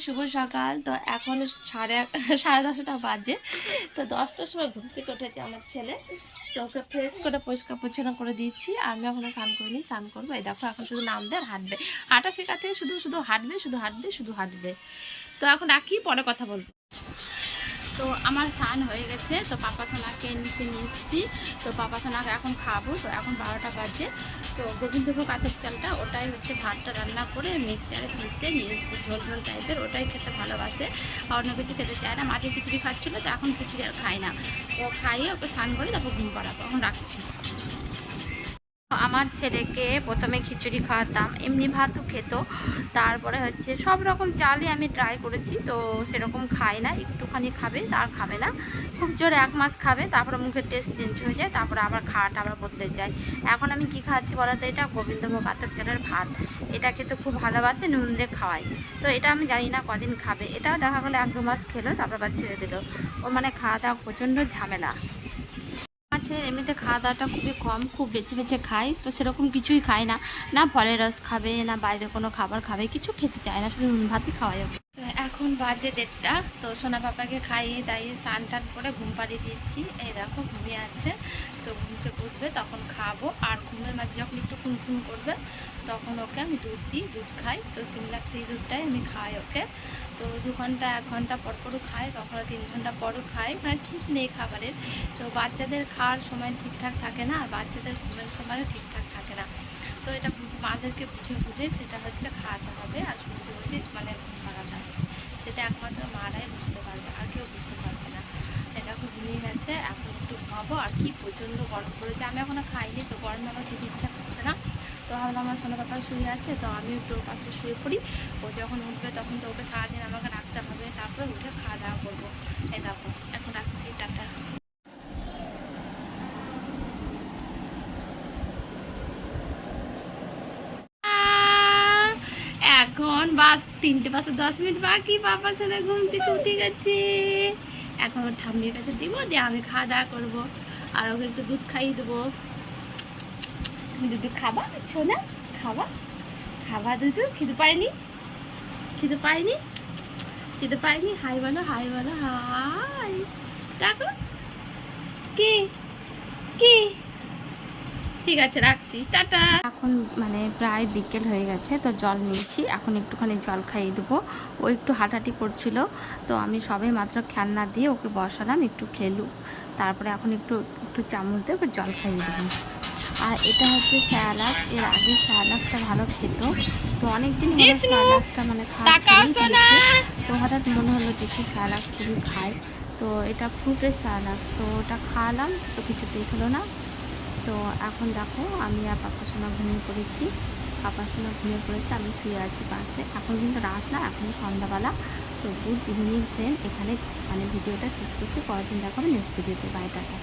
শুভ সকাল। তো এখন সাড়ে সাড়ে দশটা বাজে। তো দশটার সময় ঘুম থেকে উঠেছে আমার ছেলে। তো ওকে ফ্রেশ করে পরিষ্কার পরিচ্ছন্ন করে দিচ্ছি। আমি এখনও স্নান করিনি, স্নান করব। এই দেখো, এখন শুধু নামবে আর হাঁটবে। হাঁটা শেখাতে শুধু শুধু হাঁটবে শুধু হাঁটবে শুধু হাঁটবে। তো এখন রাখি, পরে কথা বলব। তো আমার স্নান হয়ে গেছে, তো পাপা সোনাকে নিচে নিয়ে এসেছি। তো পাপা সোনাকে এখন খাব, তো এখন বারোটা বাজে। তো গোবিন্দভোগ আতপ চালটা, ওটাই হচ্ছে ভাতটা রান্না করে মিক্সারে পিসে নিয়ে এসেছি, ঝোল ঝোল টাইপের ওটাই খেতে ভালোবাসে। অন্য কিছু খেতে চায় না মাঝে খিচুড়ি খাচ্ছিলো, তো এখন খিচুড়ি আর খায় না। ও খাইয়ে ওকে স্নান করে তারপর ঘুম পাড়াবো, এখন রাখছি। আমার ছেলেকে প্রথমে খিচুড়ি খাওয়াতাম, এমনি ভাতও খেত। তারপরে হচ্ছে সব রকম চালই আমি ট্রাই করেছি, তো সেরকম খায় না, একটুখানি খাবে তার খাবে না। খুব জোর এক মাস খাবে, তারপরে মুখের টেস্ট চেঞ্জ হয়ে যায়, তারপরে আবার খাওয়াটা আবার বদলে যায়। এখন আমি কি খাচ্ছি বলতো এটা গোবিন্দভোগ আতপ চালের ভাত। এটা খেতে খুব ভালোবাসে, নুন দিয়ে খাওয়াই তো এটা আমি জানি না কদিন খাবে। এটাও দেখা গেলো এক দু মাস খেলো, তারপর আবার ছেড়ে দিল। ও মানে খাওয়া দাওয়া প্রচণ্ড ঝামেলা। আছে এমনিতে খাওয়া দাওয়াটা খুবই কম, খুব বেছে বেছে খায় তো সেরকম কিছুই খায় না। না ফলের রস খাবে, না বাইরে কোনো খাবার খাবে, কিছু খেতে চায় না, শুধু নুন ভাতই খাওয়াই ওকে। এখন বাজে দেড়টা, তো সোনা পাপাকে খাইয়ে দাইয়ে স্নান টান করে ঘুম পাড়িয়ে দিয়েছি। এই দেখো, ঘুমিয়ে আছে, তো ঘুমতে উঠবে তখন খাব। আর ঘুমের মাঝে যখন একটু খুন করবে, তখন ওকে আমি দুধ দিই, দুধ খাই। তো সিমলাক সেই দুধটাই আমি খাই ওকে। তো দু ঘণ্টা, এক ঘণ্টা পর পরও খাই, কখনো তিন ঘণ্টা পরও খাই। মানে ঠিক নেই খাবারের। তো বাচ্চাদের খাওয়ার সময় ঠিকঠাক থাকে না, আর বাচ্চাদের ঘুমের সময়ও ঠিকঠাক থাকে না। তো এটা মাদেরকে বুঝে বুঝে সেটা হচ্ছে খাওয়াতে হবে, আর বুঝে বুঝে মানে ঘুম পাড়াতে হবে। সেটা একমাত্র মারাই বুঝতে পারবে, আর কেউ বুঝতে পারবে না। এটা এখন ঘুমিয়ে গেছে, এখন ঘুমাবো আর কি প্রচণ্ড গরম পড়েছে। আমি এখনও খাইনি, তো গরমে আমার খেতে ইচ্ছা করছে না। তো ভাবলাম আমার সোনা পাপা শুয়ে আছে, তো আমি ওর পাশে শুয়ে পড়ি। ও যখন উঠবে তখন তো ওকে সারাদিন আমাকে রাখতে হবে, তারপর উঠে খাওয়া দাওয়া করব। এই দেখো, এখন রাখছি, টাটা। এখন বাস, তিনটে বাসে দশ মিনিট বাকি, বাবা ছেলে ঘুম থেকে উঠে গেছে। এখন ওর ঠাম্মির কাছে দিব, দিয়ে আমি খাওয়া দাওয়া করব। আর ওকে একটু দুধ খাইয়ে দেবো। তুমি দুধ খাবা? ছো না খাবা? খাবা দুধ? খিদে পাইনি খিদে পাইনি খিদে পাইনি হাই বলো হাই বলো, হাই। দেখো কি? কি? ঠিক আছে রাখছি। টাটা। এখন মানে প্রায় বিকেল হয়ে গেছে তো জল নিয়েছি। এখন একটুখানি জল খাইয়ে দেবো। ও একটু হাঁটাহাঁটি করছিল তো আমি সবে মাত্র খেলনা দিয়ে ওকে বসালাম একটু খেলুক। তারপরে এখন একটু একটু চামচ দিয়ে ওকে জল খাইয়ে দেবো আর এটা হচ্ছে স্যালাক্স এর আগে স্যালাক্সটা ভালো খেত। তো অনেকদিন হলো স্যালাক্সটা মানে খাওয়া তো হঠাৎ মনে হলো দেখি স্যালাক্স খুবই খায়। তো এটা ফ্রুটের স্যালাক্স তো ওটা খাওয়ালাম তো কিছুতেই হলো না। তো এখন দেখো, আমি আর পাপা সোনা ঘুমিয়ে পড়েছি। পাপা সোনা ঘুমিয়ে পড়েছে, আমি শুয়ে আছি পাশে এখন কিন্তু রাত না, এখন সন্ধ্যাবেলা। তো গুড ইভিনিং ফ্রেন্ড এখানে মানে ভিডিওটা শেষ করছি। পরের দিন দেখো আমি নেক্সট ভিডিওতে বাই টাটা।